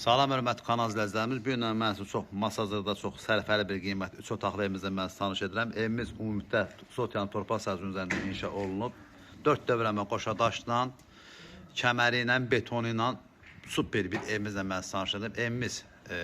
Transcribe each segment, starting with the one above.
Salam hörmətli kanal izləyicilərimiz. Bu gün mən sizə çox masazırda çox sərfəli bir qiymət 3 otaqlı evimizdə mən sizi tanış edirəm. Evimiz ümumilikdə Sotyan torpaq sahəsinin üzərində inşa olunub. 4 dövrəmə qoşa daşla, kəməri ilə, betonu ilə super bir evimizlə mən sizi tanış edirəm. Evimiz e,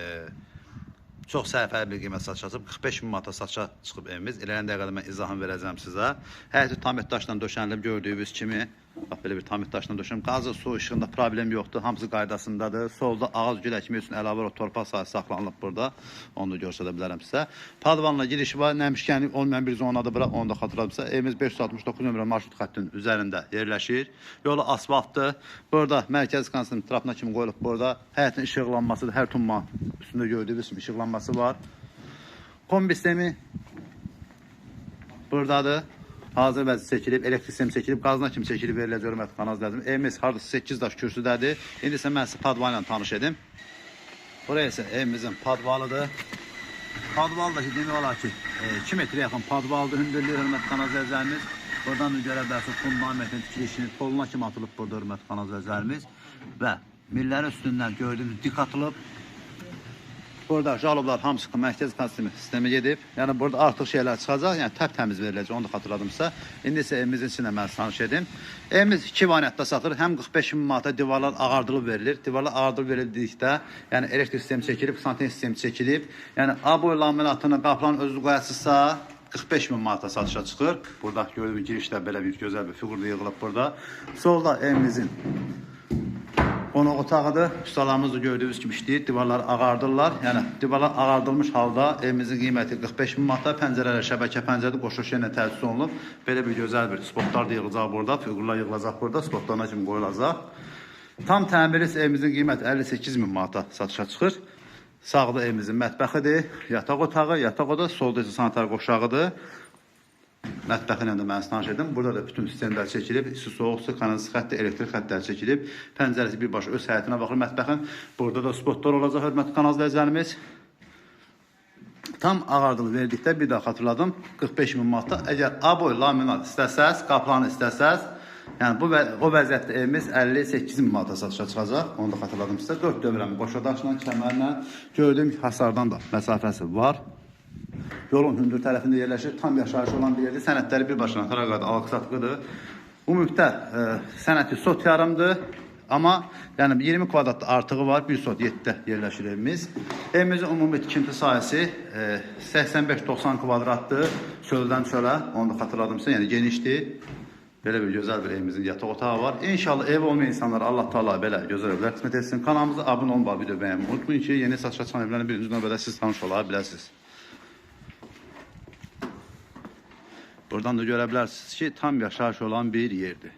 çox sərfəli bir qiymət satışa çıxıb 45 min manata satışa çıxıb evimiz. İləyən dəqiqədə mən izahını verəcəm sizə. Həyəti tam et daşla döşənilib gördüyünüz kimi. Bax belə bir tam et daşla döşənilib. Qazı su işığında problem yoxdur. Hamısı qaydasındadır. Solda ağac gül əkmək üçün əlavə olaraq torpaq sahəsi saxlanılıb burada. Onu da göstərə bilərəm sizə. Padvanla girişi var. Nəmişkənlik olmayan bir zonadır bura. Onu da xatırladım sizə. Evimiz 569 nömrə marşrut xəttinin üzərində yerləşir. Yolu asfaltdır. Burada mərkəzi kondisioner trapına kimi qoyulub burada. Həyətin işıqlanması, hər tumma üstündə gördüyünüz kimi işıqlanması var. Kombi sistemi buradadır. Hazır vəzi çəkilib, elektrik sistemi çəkilib, qazına kimi çəkilib veriləcək hörmətli kanal izləyicim. Evimiz hardasa 8 daş kürsüdədir. İndi isə mən sizə padvan ilə tanış edim. Buraya isə evimizin padvalıdır. Padvaldakı demək olar ki, 2 metrə yaxın padvaldır, hündürlüyü hörmətli kanal izləyicilərimiz. Buradan da görə bilərsiniz, fundamentin tikilişini poluna kimi atılıb burada hörmətli kanal izləyicilərimiz. Və millərin üstündən gördüyünüz dik atılıb. Burada jaloblar hamısı mərkəzi konsistemi sistemə gedib. Yəni burada artıq şeylər çıxacaq. Yəni təp təmiz veriləcək. Onu da xatırladımsa. İndi isə evimizin içində mən tanış edim. Evimiz 2 variantda satılır. Həm 45 min manata divarlar ağardılıb verilir. Divarlar ağardılıb verildikdə, yəni elektrik sistemi çəkilib, santen sistemi çəkilib. Yəni A boy laminatını qapılan özü qoyasınızsa 45 min manata satışa çıxır. Burada gördüyünüz girişdə belə bir gözəl bir fiqur yığılıb burada. Solda evimizin Qonaq otağıdır. Ustalarımız da gördüyünüz kimi işləyir. Divarları ağardırlar. Yəni divarlar ağardılmış halda evimizin qiyməti 45 min manata, pəncərələr şəbəkə pəncərədə qoşuluşu ilə təchiz olunub. Belə bir gözəl bir spotlar da yığılacaq burada, fiqurlar yığılacaq burada, spotlarına kimi qoyulacaq. Tam təmirli isə evimizin qiyməti 58 min manata satışa çıxır. Sağda evimizin mətbəxidir, yataq otağı, yataq odağı, solda isə sanitar qoşağıdır. Mətbəxi ilə də mən tanış edim. Burada da bütün sistemlər çəkilib, isti soyuq su, kanalizasiya xətti, elektrik xəttləri çəkilib. Pəncərəsi birbaşa öz həyətinə baxır mətbəxin. Burada da spotlar olacaq hörmətli kanal izləyicilərimiz. Tam ağardıl verdikdə bir daha xatırladım. 45 min manatda. Əgər A boy laminat istəsəz, qaplanı istəsəz, yəni bu o vəziyyətdə evimiz 58 min manata satışa çıxacaq. Onu da xatırladım sizə. 4 dövrəmi qoşa daşla, kəmərlə gördüyüm hasardan da məsafəsi var. Yolun hündür tərəfində yerləşir. Tam yaşayış olan bir yerdir. Sənədləri birbaşına Qaraqada alqı-satqıdır. Ümumilikdə e, sənəti sot yarımdır. Amma yəni 20 kvadrat artığı var. 1 sot 7-də yerləşir evimiz. Evimizin ümumi tikinti sahəsi e, 85-90 kvadratdır. Çöldən çölə. Onu da xatırladım sizə. Yəni genişdir. Belə bir gözəl bir evimizin yataq otağı var. İnşallah ev olmayan insanlara Allah Taala belə gözəl evlər qismət etsin. Kanalımıza abunə olmağı, video bəyənməyi unutmayın ki, yeni satışa çıxan evlərin birinci növbədə siz tanış ola biləsiniz. Buradan da görə bilərsiniz ki, tam yaşayış olan bir yerdir.